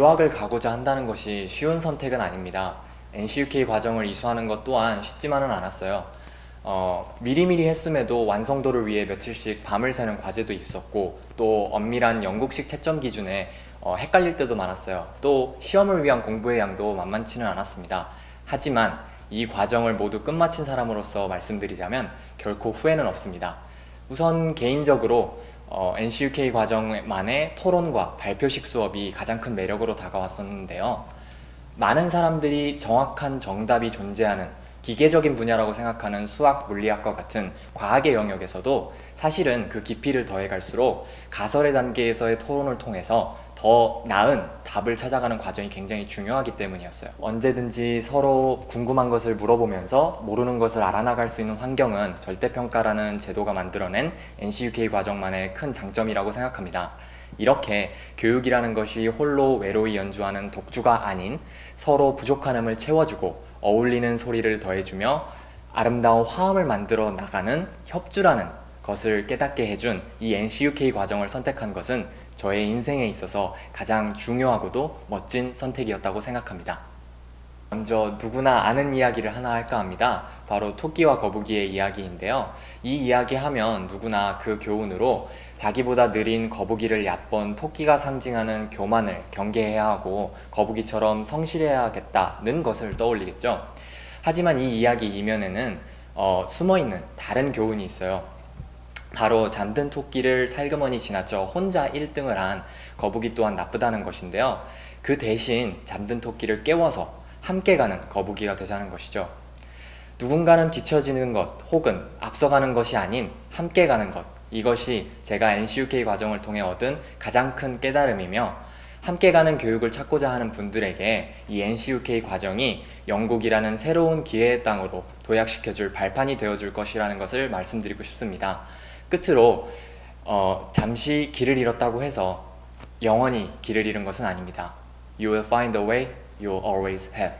유학을 가고자 한다는 것이 쉬운 선택은 아닙니다. NCUK 과정을 이수하는 것 또한 쉽지만은 않았어요. 어, 미리미리 했음에도 완성도를 위해 며칠씩 밤을 새는 과제도 있었고 또 엄밀한 영국식 채점 기준에 어, 헷갈릴 때도 많았어요. 또 시험을 위한 공부의 양도 만만치는 않았습니다. 하지만 이 과정을 모두 끝마친 사람으로서 말씀드리자면 결코 후회는 없습니다. 우선 개인적으로 어, NCUK 과정만의 토론과 발표식 수업이 가장 큰 매력으로 다가왔었는데요. 많은 사람들이 정확한 정답이 존재하는 기계적인 분야라고 생각하는 수학, 물리학과 같은 과학의 영역에서도 사실은 그 깊이를 더해갈수록 가설의 단계에서의 토론을 통해서 더 나은 답을 찾아가는 과정이 굉장히 중요하기 때문이었어요. 언제든지 서로 궁금한 것을 물어보면서 모르는 것을 알아나갈 수 있는 환경은 절대평가라는 제도가 만들어낸 NCUK 과정만의 큰 장점이라고 생각합니다. 이렇게 교육이라는 것이 홀로 외로이 연주하는 독주가 아닌 서로 부족한 음을 채워주고 어울리는 소리를 더해주며 아름다운 화음을 만들어 나가는 협주라는 것을 깨닫게 해준 이 NCUK 과정을 선택한 것은 저의 인생에 있어서 가장 중요하고도 멋진 선택이었다고 생각합니다. 먼저 누구나 아는 이야기를 하나 할까 합니다. 바로 토끼와 거북이의 이야기인데요. 이 이야기 하면 누구나 그 교훈으로 자기보다 느린 거북이를 얕본 토끼가 상징하는 교만을 경계해야 하고 거북이처럼 성실해야겠다는 것을 떠올리겠죠. 하지만 이 이야기 이면에는 어, 숨어 있는 다른 교훈이 있어요. 바로 잠든 토끼를 살그머니 지나쳐 혼자 1등을 한 거북이 또한 나쁘다는 것인데요. 그 대신 잠든 토끼를 깨워서 함께 가는 거북이가 되자는 것이죠. 누군가는 뒤처지는 것 혹은 앞서가는 것이 아닌 함께 가는 것 이것이 제가 NCUK 과정을 통해 얻은 가장 큰 깨달음이며 함께 가는 교육을 찾고자 하는 분들에게 이 NCUK 과정이 영국이라는 새로운 기회의 땅으로 도약시켜줄 발판이 되어줄 것이라는 것을 말씀드리고 싶습니다. 끝으로 어, 잠시 길을 잃었다고 해서 영원히 길을 잃은 것은 아닙니다. You will find a way, you always have.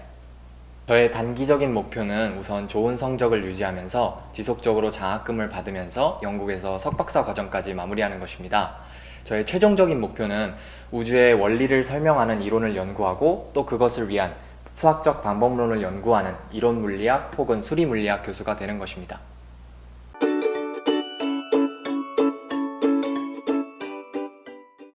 저의 단기적인 목표는 우선 좋은 성적을 유지하면서 지속적으로 장학금을 받으면서 영국에서 석박사 과정까지 마무리하는 것입니다. 저의 최종적인 목표는 우주의 원리를 설명하는 이론을 연구하고 또 그것을 위한 수학적 방법론을 연구하는 이론 물리학 혹은 수리 물리학 교수가 되는 것입니다.